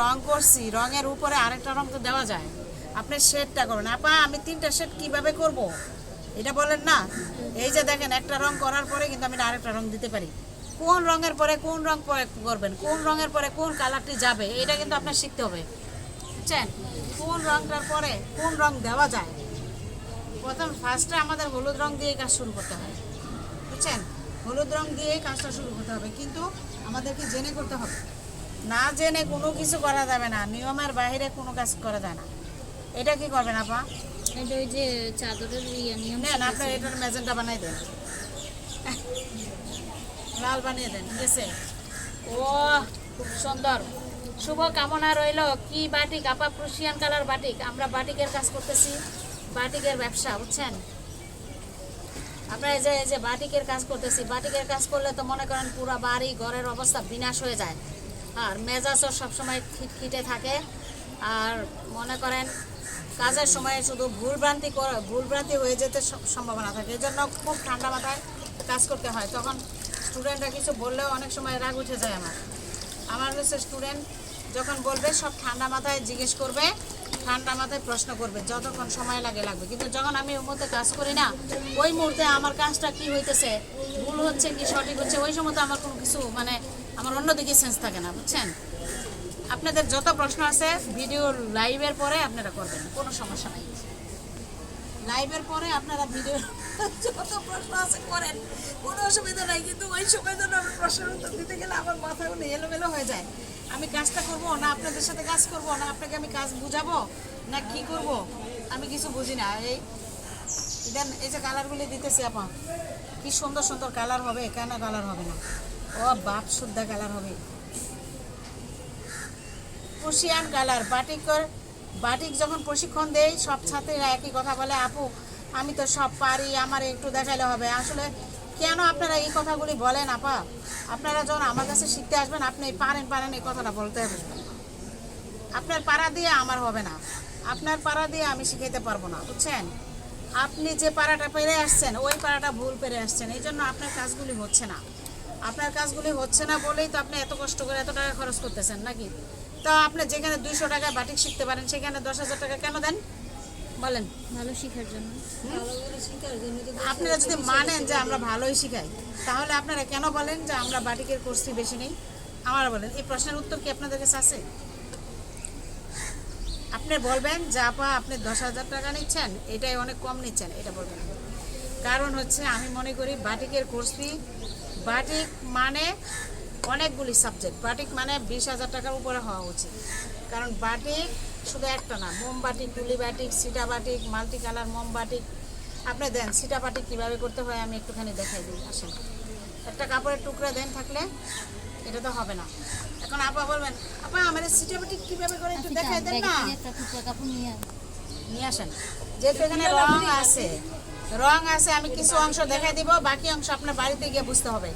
রং করছি, রঙের উপরে আরেকটা রং তো দেওয়া যায়। আপনি শেডটা করবেন আপা, আমি তিনটা শেড কীভাবে করব? এটা বলেন না? এই যে দেখেন, একটা রং করার পরে কিন্তু আমি আরেকটা রং দিতে পারি। কোন রঙের পরে কোন রং করবেন? কোন রঙের পরে কোন কালারটি যাবে? এটা কিন্তু আপনার শিখতে হবে। বুঝছেন? কোন রংটার পরে কোন রং দেওয়া যায়? প্রথম ফার্স্টে আমাদের হলুদ রং দিয়ে কাজ শুরু করতে হয় বুঝছেন? হলুদ রং দিয়ে কাজটা শুরু করতে হবে। কিন্তু আমাদেরকে জেনে করতে হবে। না জেনে কোনো কিছু করা যাবে না নিয়মের বাইরে কোনো কাজ করা যায় না। এটা কি করবেন আপা? এটা ওই যে চাদরের ইয়ে নিয়ম এটার বানাই দেন। লাল বানিয়ে দেন ও খুব সুন্দর। শুভ কামনা রইল। কি বাটিক? আপা প্রুশিয়ান কালার বাটিক। আমরা বাটিকের কাজ করতেছি বাটিকের ব্যবসা বুঝছেন? আমরা এই যে এই যে বাটিকের কাজ করতেছি বাটিকের কাজ করলে তো মনে করেন পুরো বাড়ি ঘরের অবস্থা বিনাশ হয়ে যায়। আর মেজাজও সবসময় খিটখিটে থাকে। আর মনে করেন, কাজের সময় শুধু ভুলভ্রান্তি ভুলভ্রান্তি হয়ে যেতে সম্ভাবনা থাকে। এই জন্য খুব ঠান্ডা মাথায় কাজ করতে হয়। তখন স্টুডেন্টরা কিছু বললেও অনেক সময় রাগ উঠে যায় আমার। আমার হচ্ছে স্টুডেন্ট যখন বলবে, সব ঠান্ডা মাথায় জিজ্ঞেস করবে, ঠান্ডা মাথায় প্রশ্ন করবে, যতক্ষণ সময় লাগে লাগবে। কিন্তু যখন আমি ওর মধ্যে কাজ করি না, ওই মুহূর্তে আমার কাজটা কি হইতেছে, ভুল হচ্ছে কি সঠিক হচ্ছে, ওই সময় আমার কোনো কিছু মানে আমার অন্যদিকে সেন্স থাকে না, বুঝছেন? আপনাদের যত প্রশ্ন আছে ভিডিও লাইভের পরে আপনারা করবেন, কোনো সমস্যা নেই। লাইভের পরে আপনারা ভিডিও যত প্রশ্ন আছে করেন, কোনো অসুবিধা নাই, কিন্তু ওই সময় জন্য আমি প্রশ্নের উত্তর দিতে গেলে আমার মাথা কোনো এলোমেলো হয়ে যায়। আমি কাজটা করব না আপনাদের সাথে কাজ করব, না আপনাকে আমি কাজ বুঝাবো, না কি করব, আমি কিছু বুঝি না। এই দেন এই যে কালারগুলি দিতেছি আপা, কি সুন্দর সুন্দর কালার হবে, কেন কালার হবে না? ও, বাপ শুদ্ধা কালার হবে। কুশিয়ান কালার, বাটিকর, বাটিক যখন প্রশিক্ষণ দেই, সব ছাত্রীরা একই কথা বলে, আপু, আমি তো সব পারি, আমার একটু দেখাইলে হবে। আসলে কেন আপনারা এই কথাগুলি বলেন, আপা? আপনারা যখন আমার কাছে শিখতে আসবেন, আপনি পারেন পারেন এই কথাটা বলতে হবে আপনার পাড়া দিয়ে আমার হবে না। আপনার পাড়া দিয়ে আমি শিখাইতে পারব না, বুঝছেন? আপনি যে পাড়াটা পেরে আসছেন, ওই পাড়াটা ভুল পেরে আসছেন এই জন্য আপনার কাজগুলি হচ্ছে না। আপনার কাজগুলি হচ্ছে না বলেই তো আপনি এত কষ্ট করে এত টাকা খরচ করতেছেন নাকি? তো আপনি যেখানে দুইশো টাকায় বাটিক শিখতে পারেন সেখানে দশ হাজার টাকা কেন দেন? বলেন। ভালো শেখার জন্য। আপনারা যদি মানেন যে আমরা ভালোই শিখাই তাহলে আপনারা কেন বলেন যে আমরা বাটিকের কোর্সটি বেশি নেই? আমার বলেন। এই প্রশ্নের উত্তর কি আপনাদের কাছে আছে? আপনি বলবেন যে আপা আপনি দশ হাজার টাকা নিচ্ছেন এটাই অনেক কম নিচ্ছেন। এটা বলবেন। কারণ হচ্ছে আমি মনে করি বাটিকের কোর্স ফি বাটিক মানে অনেকগুলি সাবজেক্ট বাটিক মানে বিশ হাজার টাকার উপরে হওয়া উচিত। কারণ বাটিক শুধু একটা না মোম বাটিক টুলি বাটিক সিটা বাটিক মাল্টি কালার মোম বাটিক। আপনি দেন সিটা বাটিক কীভাবে করতে হয় আমি একটুখানি দেখাই দিই আসেন। একটা কাপড়ের টুকরা দেন থাকলে এটা তো হবে না। এখন আপা বলবেন আপা আমার এই সিটা বাটিক কীভাবে করে একটু দেখাই দেন না? কাপড় নিয়ে নিয়ে আসেন। যেহেতু এখানে রং আছে। রং আছে, আমি কিছু অংশ দেখাই দিব, বাকি অংশ আপনার বাড়িতে গিয়ে বুঝতে হবে।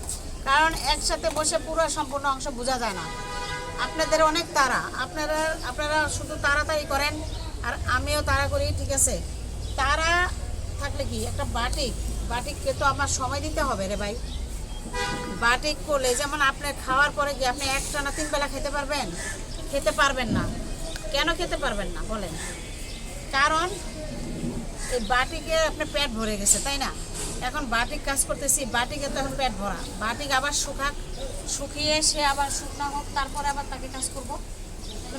কারণ একসাথে বসে পুরো সম্পূর্ণ অংশ বোঝা যায় না। আপনাদের অনেক তারা, আপনারা আপনারা শুধু তাড়াতাড়ি করেন, আর আমিও তাড়া করি, ঠিক আছে? তারা থাকলে কি, একটা বাটিক, বাটিককে তো আমার সময় দিতে হবে রে ভাই। বাটিক করলে, যেমন আপনার খাওয়ার পরে কি আপনি একটা না তিন বেলা খেতে পারবেন? খেতে পারবেন না। কেন খেতে পারবেন না? বলেন। কারণ এই বাটিকে আপনার পেট ভরে গেছে, তাই না? এখন বাটিক কাজ করতেছি, বাটিকে তো এখন পেট ভরা। বাটিক আবার শুকাক, শুকিয়ে সে আবার শুকনা হোক, তারপরে আবার তাকে কাজ করব।